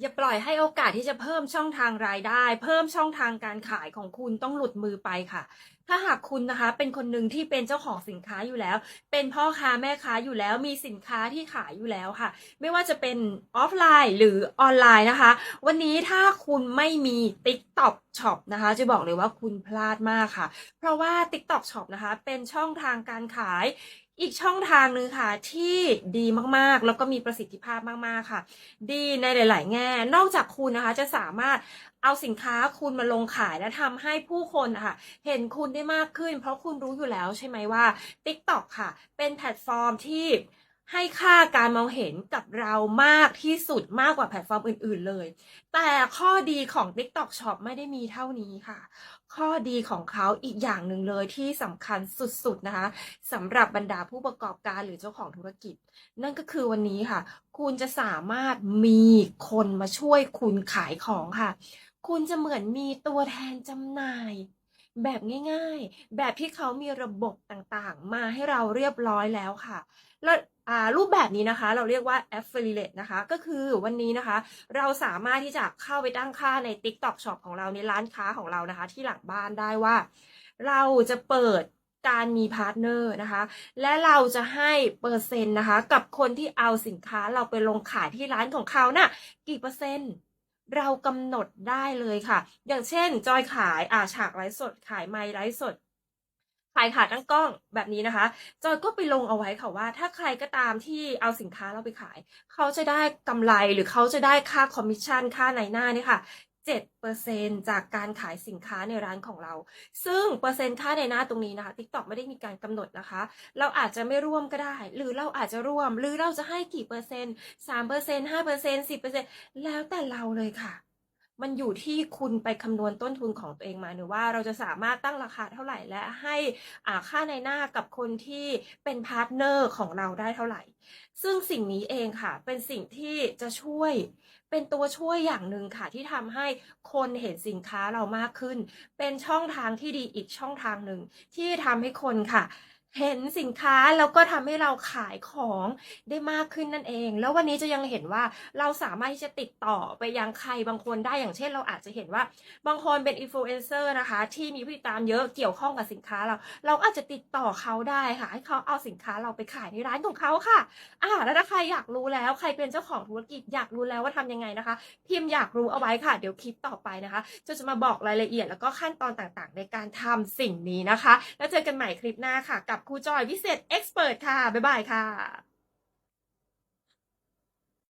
อย่าปล่อยให้โอกาสที่จะเพิ่มช่องทางรายได้ เพิ่มช่องทางการขายของคุณต้องหลุดมือไปค่ะ ถ้าหากคุณนะคะ เป็นคนหนึ่งที่เป็นเจ้าของสินค้าอยู่แล้ว เป็นพ่อค้าแม่ค้าอยู่แล้ว มีสินค้าที่ขายอยู่แล้วค่ะ ไม่ว่าจะเป็นออฟไลน์หรือออนไลน์นะคะ วันนี้ถ้าคุณไม่มี TikTok Shop นะคะจะบอกเลยว่าคุณพลาดมากค่ะ เพราะว่า TikTok Shop นะคะ เป็นช่องทางการขายอีกช่องทางหนึ่งค่ะที่ดีมากๆ แล้วก็มีประสิทธิภาพมากๆค่ะ ดีในหลาย ๆ แง่ นอกจากคุณนะคะจะสามารถเอาสินค้าคุณมาลงขายและทำให้ผู้คนนะคะเห็นคุณได้มากขึ้น เพราะคุณรู้อยู่แล้วใช่ไหมว่า TikTok ค่ะ เป็นแพลตฟอร์มที่ ให้ค่าการมองเห็นกับเรามากที่สุดมากกว่าแพลตฟอร์มอื่น ๆเลย แต่ข้อดีของ TikTok Shop ไม่ได้มีเท่านี้ค่ะ ข้อดีของเขาอีกอย่างหนึ่งเลยที่สำคัญสุดๆนะคะสำหรับบรรดาผู้ประกอบการหรือเจ้าของธุรกิจ นั่นก็คือวันนี้ค่ะ คุณจะสามารถมีคนมาช่วยคุณขายของค่ะ คุณจะเหมือนมีตัวแทนจำหน่าย แบบง่ายๆ แบบที่เขามีระบบต่างๆ มาให้เราเรียบร้อยแล้วค่ะ แล้วรูปแบบนี้นะคะเราเรียกว่า affiliate นะคะ ก็คือวันนี้นะคะ เราสามารถที่จะเข้าไปตั้งค่าใน TikTok Shop ของเราในร้านค้าของเรานะคะ ที่หลังบ้านได้ว่า เราจะเปิดการมีพาร์ทเนอร์นะคะ และเราจะให้เปอร์เซ็นต์นะคะ กับคนที่เอาสินค้าเราไปลงขายที่ร้านของเขาน่ะกี่เปอร์เซ็นต์ เรากำหนดได้เลยค่ะ อย่างเช่น จอยขายอ่าฉากไลฟ์สด ขายไมค์ไลฟ์สด ขายขาดตั้งกล้องแบบนี้นะคะ จอยก็ไปลงเอาไว้ค่ะว่า ถ้าใครก็ตามที่เอาสินค้าเราไปขาย เขาจะได้กำไรหรือเขาจะได้ค่าคอมมิชชั่นค่าในหน้าเนี่ยค่ะ 7%จากการขายสินค้าในร้านของเรา ซึ่งเปอร์เซ็นต์ค่าในหน้าตรงนี้นะคะ TikTok ไม่ได้มีการกำหนดนะคะ เราอาจจะไม่ร่วมก็ได้ หรือเราอาจจะร่วม หรือเราจะให้กี่เปอร์เซ็นต์3% 5% 10%แล้วแต่เราเลยค่ะ มันอยู่ที่คุณไปคำนวณต้นทุนของตัวเองมาหรือว่าเราจะสามารถตั้งราคาเท่าไหร่และให้ค่าในหน้ากับคนที่เป็นพาร์ทเนอร์ของเราได้เท่าไหร่ ซึ่งสิ่งนี้เองค่ะ เป็นสิ่งที่จะช่วยเป็นตัวช่วยอย่างหนึ่งค่ะ ที่ทำให้คนเห็นสินค้าเรามากขึ้น เป็นช่องทางที่ดีอีกช่องทางหนึ่งที่ทำให้คนค่ะ เห็นสินค้าแล้วก็ทำให้เราขายของได้มากขึ้นนั่นเอง แล้ววันนี้จะยังเห็นว่าเราสามารถที่จะติดต่อไปยังใครบางคนได้อย่างเช่น เราอาจจะเห็นว่าบางคนเป็นอินฟลูเอนเซอร์นะคะที่มีผู้ติดตามเยอะเกี่ยวข้องกับสินค้าเรา เราอาจจะติดต่อเขาได้ค่ะให้เขาเอาสินค้าเราไปขายในร้านของเขาค่ะอ่าแล้วถ้าใครอยากรู้แล้วใครเป็นเจ้าของธุรกิจอยากรู้แล้วว่าทำยังไงนะคะ พิมพ์อยากรู้เอาไว้ค่ะ เดี๋ยวคลิปต่อไปนะคะจะจะมาบอกรายละเอียดแล้วก็ขั้นตอนต่างๆ ในการทำสิ่งนี้นะคะ แล้วเจอกันใหม่คลิปหน้าค่ะกับครูจอยวิเศษเอ็กซ์เพรสค่ะ บ๊ายบายค่ะ